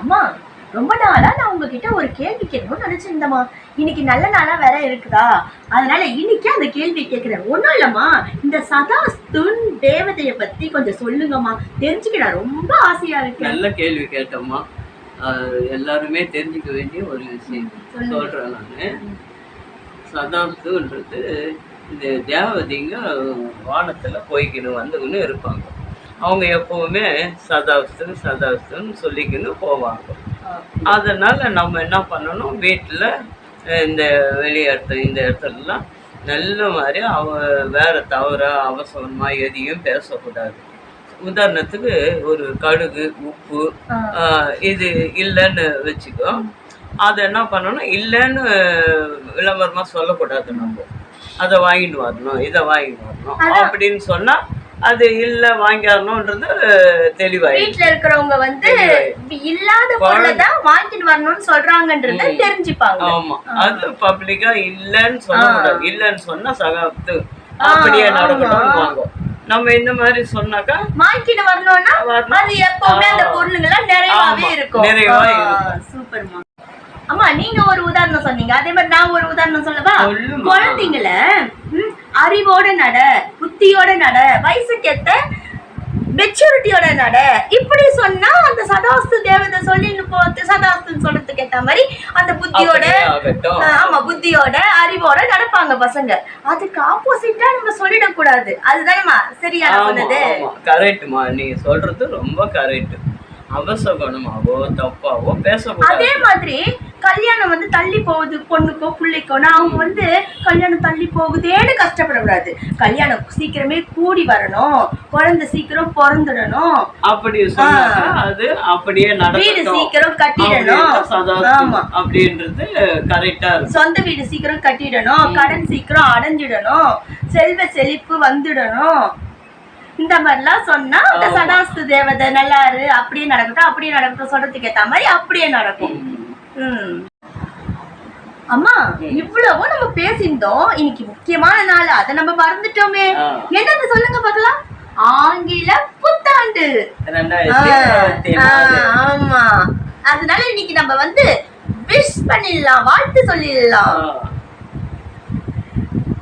அம்மா ரொம்ப நாளா நான் உங்ககிட்ட ஒரு கேள்வி கேட்கணும்னு நினைச்சிருந்தேம்மா. இன்னைக்கு நல்ல நாளா வேற இருக்குதா? அதனால இன்னைக்கு அந்த கேள்வி கேட்கிறேன். ஒண்ணும் இல்லம்மா இந்த சதாஸ்துன் தேவதைய பத்தி கொஞ்சம் சொல்லுங்கம்மா. தெரிஞ்சுக்க நான் ரொம்ப ஆசையா இருக்கேன். நல்ல கேள்வி கேட்டோம்மா. எல்லாருமே தெரிஞ்சுக்க வேண்டிய ஒரு விஷயம். சொல்றேன் நான். சதாப்துன்றது இந்த தேவதைங்க வானத்துல போய்க்கின்னு வந்துக்கின்னு இருப்பாங்க. அவங்க எப்பவுமே சதாப்து சதாப்துன்னு சொல்லிக்கின்னு போவாங்க. அதனால நம்ம என்ன பண்ணணும்? வீட்டில் இந்த வெளி இடத்துல இந்த இடத்துலலாம் நல்ல மாதிரி அவ வேற தவிர அவசரமா எதையும் பேசக்கூடாது. உதாரணத்துக்கு ஒரு கடுகு உப்பு இது இல்லைன்னு வச்சுக்கோ. அதை என்ன பண்ணணும்? இல்லைன்னு விளம்பரமா சொல்லக்கூடாது நம்ம. அதை வாங்கிட்டு வரணும் இதை வாங்கிட்டு வரணும் அப்படின்னு சொன்னா அது இல்லை வாங்கிடணுன்றது தெளிவாயிடும் வீட்ல இருக்கிறவங்க வந்து இல்லாத பொருளை தான் வாங்கிட்டு வரணும்னு சொல்றாங்கன்றத தெரிஞ்சுப்பாங்க. ஆமா. அது பப்ளிக்கா இல்லைன்னு சொல்லக்கூடாது இல்லைன்னு சொன்னா சகாப்து. அப்படியே நடக்கணும் வாங்க நம்ம இந்த மாதிரி சொன்னாக்கா வாங்கிட்டு வரணும்னா வரணும். அது எப்பவுமே அந்த பொருளுங்க எல்லாம் நிறைவாவே ஆமா, இருக்கும். நிறைவா இருக்கும். சூப்பர்மா அம்மா நீங்க ஒரு உதாரணம் சொன்னீங்க. அதே மாதிரி நான் ஒரு உதாரணம் சொல்லவா. குழந்தைங்கள அறிவோட நட. புத்தியோட நட வயசுக்கு ஏத்த மெச்சூரிட்டியோட நட. இப்படி சொன்னா அந்த சதாஸ்து தேவதை சொல்லி போத்து சதாஸ்துன்னு சொல்றதுக்கு ஏத்த மாதிரி அந்த புத்தியோட ஆமா புத்தியோட அறிவோட நடப்பாங்க பசங்க. அதுக்கு ஆப்போசிட்டா நம்ம சொல்லிடக்கூடாது. அதுதானேமா சரியா சொன்னது? கரெக்ட்மா நீ சொல்றது ரொம்ப கரெக்ட் அவசகுணமாவோ தப்பாவோ பேசக்கூடாது. அதே மாதிரி கல்யாணம் வந்து தள்ளி போகுது பொண்ணுக்கோ பிள்ளைக்கோனா அவங்க வந்து கல்யாணம் தள்ளி போகுதேன்னு கஷ்டப்படக்கூடாது. கல்யாணம் சீக்கிரமே கூடி வரணும். குழந்தை சீக்கிரம் பிறந்துடணும். அப்படி அது அப்படியே வீடு சீக்கிரம் கட்டிடணும். அப்படின்றது சதாப்து ஆமா. அப்படின்றது கரெக்டா சொந்த வீடு சீக்கிரம் கட்டிடணும். கடன் சீக்கிரம் அடைஞ்சிடணும். செல்வ செழிப்பு வந்துடணும். இந்த மாதிரிலாம் சொன்னா அந்த. சதாஸ்து தேவதை நல்லாரு அப்படியே நடக்கட்டும் அப்படியே நடக்கட்டும் சொல்றதுக்கு ஏத்த மாதிரி அப்படியே நடக்கும். ம். அம்மா இவ்வளவும் நம்ம பேசியிருந்தோம். இன்னைக்கு முக்கியமான நாள். அதை நம்ம மறந்துட்டோமே. என்னன்னு சொல்லுங்க பார்க்கலாம். ஆங்கில புத்தாண்டு. ஆமா. அதனால இன்னைக்கு நம்ம வந்து விஷ் பண்ணிடலாம் வாழ்த்து சொல்லிடலாம்.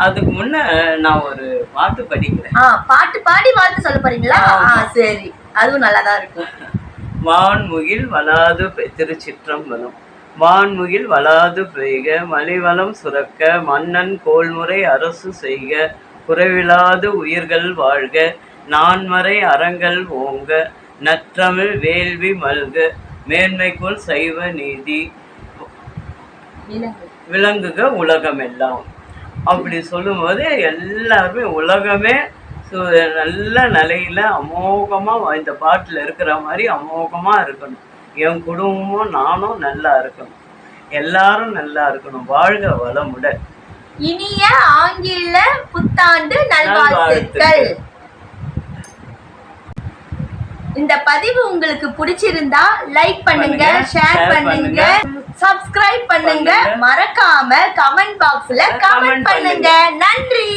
அதுக்கு முன்ன நான் ஒரு பாட்டு படிக்கிறேன். பாட்டு பாடி வாழ்த்து சொல்ல போறீங்களா? சரி. அதுவும் நல்லா தான் இருக்கும். வான்முகில் வளாது திருச்சிற்றம்பலம். வான்முகில் வளாது பெய்க மலிவளம் சுரக்க மன்னன் கோள்முறை அரசு செய்க குறைவிலாது உயிர்கள் வாழ்க நான்மறை அறங்கள் ஓங்க நற்றமிழ் வேள்வி மல்க மேன்மைக்குள் சைவ நீதி விளங்குக உலகமெல்லாம். அப்படி சொல்லும்போது எல்லாருமே உலகமே சு- நல்ல நிலையில அமோகமா இந்த பாட்டுல இருக்கிற மாதிரி அமோகமா இருக்கணும். என் குடும்பமும் நானும் நல்லா இருக்கணும். எல்லாரும் நல்லா இருக்கணும். வாழ்க வளமுடன். இனிய ஆங்கில புத்தாண்டு நல்வாழ்த்துக்கள். இந்த பதிவு உங்களுக்கு பிடிச்சிருந்தா லைக் பண்ணுங்க ஷேர் பண்ணுங்க. சப்ஸ்கிரைப் பண்ணுங்க. மறக்காம கமெண்ட் பாக்ஸ்ல கமெண்ட் பண்ணுங்க. நன்றி.